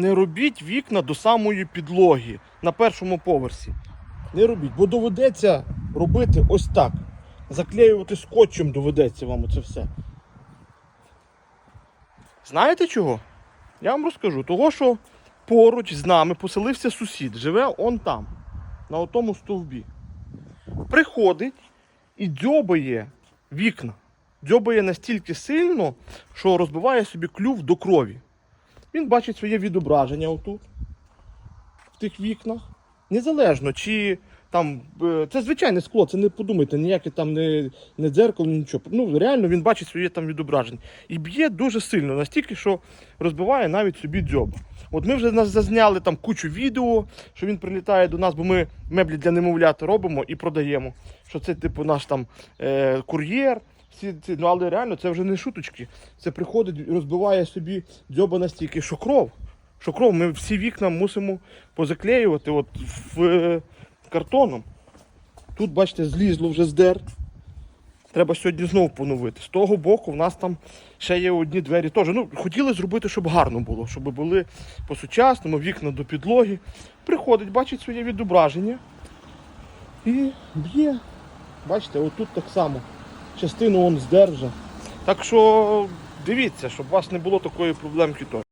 не робіть вікна до самої підлоги на першому поверсі. Не робіть, бо доведеться робити ось так. Заклеювати скотчем доведеться вам це все. Знаєте чого? Я вам розкажу. Того, що поруч з нами поселився сусід, живе он там, на отому стовбі. Приходить і дзьобає вікна. Дзьобає настільки сильно, що розбиває собі клюв до крові. Він бачить своє відображення отут, в тих вікнах. Незалежно, чи там. е, Це звичайне скло, це не подумайте, ніяке там не, не дзеркало, нічого. Ну, реально він бачить своє там відображення. І б'є дуже сильно, настільки, що розбиває навіть собі дзьоба. От ми вже зазняли там кучу відео, що він прилітає до нас, бо ми меблі для немовлят робимо і продаємо. Що це, типу, наш там е, кур'єр. Всі ці, ну, але реально це вже не шуточки. Це приходить, розбиває собі дзьоба настільки, що кров. Що кров, ми всі вікна мусимо позаклеювати от в е, картоном. Тут, бачите, злізло вже здер. Треба сьогодні знову поновити. З того боку в нас там ще є одні двері. Теж. Ну, хотіли зробити, щоб гарно було, щоб були по-сучасному, вікна до підлоги. Приходить, бачить своє відображення і б'є. Бачите, отут так само. Частину он здержав. Так що дивіться, щоб у вас не було такої проблемки теж.